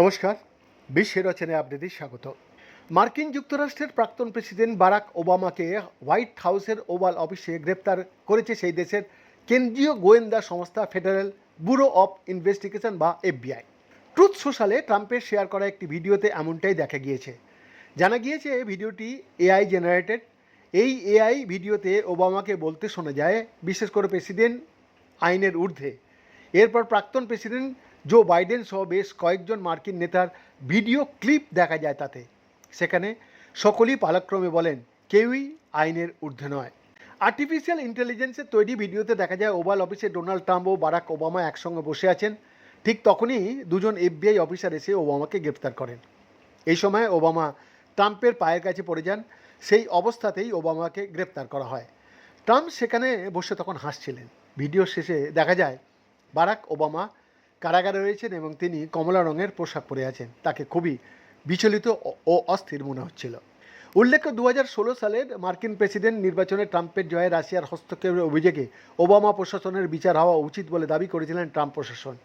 নমস্কার বিশ্বের রচনায় আপনাদের স্বাগত। মার্কিন যুক্তরাষ্ট্রের প্রাক্তন প্রেসিডেন্ট বারাক ওবামাকে হোয়াইট হাউসের ওভাল অফিসে গ্রেপ্তার করেছে সেই দেশের কেন্দ্রীয় গোয়েন্দা সংস্থা ফেডারেল ব্যুরো অফ ইনভেস্টিগেশন বা এফবিআই। ট্রুথ সোশ্যালে ট্রাম্পের শেয়ার করা একটি ভিডিওতে এমনটাই দেখা গিয়েছে। জানা গিয়েছে, ভিডিওটি এআই জেনারেটেড এই এআই ভিডিওতে ওবামাকে বলতে শোনা যায়, বিশেষ করে প্রেসিডেন্ট আইনের ঊর্ধ্বে। এরপর প্রাক্তন প্রেসিডেন্ট জো বাইডেন সহ বেশ কয়েকজন মার্কিন নেতার ভিডিও ক্লিপ দেখা যায় তাতে। সেখানে সকলেই পালাক্রমে বলেন, কেউই আইনের ঊর্ধ্বে নয়। আর্টিফিশিয়াল ইন্টেলিজেন্সের তৈরি ভিডিওতে দেখা যায়, ওভাল অফিসে ডোনাল্ড ট্রাম্প ও বারাক ওবামা একসঙ্গে বসে আছেন। ঠিক তখনই দুজন এফবিআই অফিসার এসে ওবামাকে গ্রেপ্তার করেন। এই সময় ওবামা ট্রাম্পের পায়ের কাছে পড়ে যান, সেই অবস্থাতেই ওবামাকে গ্রেপ্তার করা হয়। ট্রাম্প সেখানে বসে তখন হাসছিলেন। ভিডিও শেষে দেখা যায়, বারাক ওবামা কারাগারে রয়েছেন এবং তিনি কমলা রঙের পোশাক পরে আছেন। তাকে খুবই বিচলিত ও- অস্থির মনে হচ্ছিল। উল্লেখ্য দু হাজার ষোলো সালের মার্কিন প্রেসিডেন্ট নির্বাচনে ট্রাম্পের জয়ে রাশিয়ার হস্তক্ষেপের অভিযোগে ওবামা প্রশাসনের বিচার হওয়া উচিত বলে দাবি করেছিলেন ট্রাম্প প্রশাসন।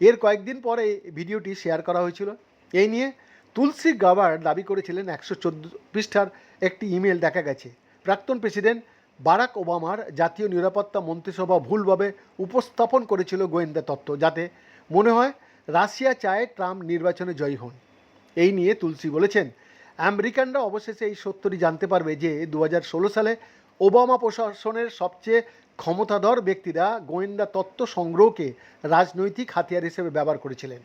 এর কয়েকদিন পরে ভিডিওটি শেয়ার করা হয়েছিল। এই নিয়ে তুলসী গাবার দাবি করেছিলেন একশো চোদ্দ পৃষ্ঠার একটি ইমেল দেখা গেছে। প্রাক্তন প্রেসিডেন্ট বারাক ওবামার জাতীয় নিরাপত্তা মন্ত্রিসভা ভুলভাবে উপস্থাপন করেছিল গোয়েন্দা তত্ত্ব, যাতে মনে হয় রাশিয়া চায় ট্রাম্প নির্বাচনে জয়ী হন। এই নিয়ে তুলসী বলেছেন। আমেরিকানরা অবশেষে এই সত্যটি জানতে পারবে যে দু হাজার ষোলো সালে ওবামা প্রশাসনের সবচেয়ে ক্ষমতাধর ব্যক্তিরা গোয়েন্দা তত্ত্ব সংগ্রহকে রাজনৈতিক হাতিয়ার হিসেবে ব্যবহার করেছিলেন।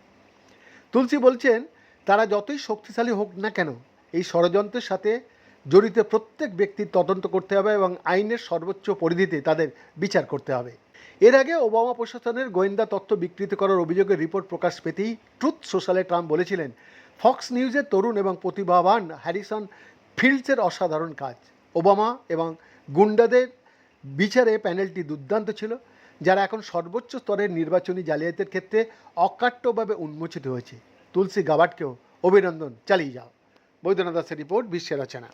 তুলসী বলছেন, তারা যতই শক্তিশালী হোক না কেন, এই ষড়যন্ত্রের সাথে জড়িত প্রত্যেক ব্যক্তির তদন্ত করতে হবে এবং আইনের সর্বোচ্চ পরিধিতে তাদের বিচার করতে হবে। এর আগে ওবামা প্রশাসনের গোয়েন্দা তথ্য বিকৃত করার অভিযোগের রিপোর্ট প্রকাশ পেতেই ট্রুথ সোশ্যালে ট্রাম্প বলেছিলেন, ফক্স নিউজের তরুণ এবং প্রতিভাবান হ্যারিসন ফিল্ডসের অসাধারণ কাজ। ওবামা এবং গুন্ডাদের বিচারে প্যানেলটি দুর্দান্ত ছিল, যারা এখন সর্বোচ্চ স্তরের নির্বাচনী জালিয়াতের ক্ষেত্রে অকাট্যভাবে উন্মোচিত হয়েছে। তুলসী গাবাটকেও অভিনন্দন, চালিয়ে যাও। বৈদ্যনাথ দাসের রিপোর্ট, বিশ্বের রচনা।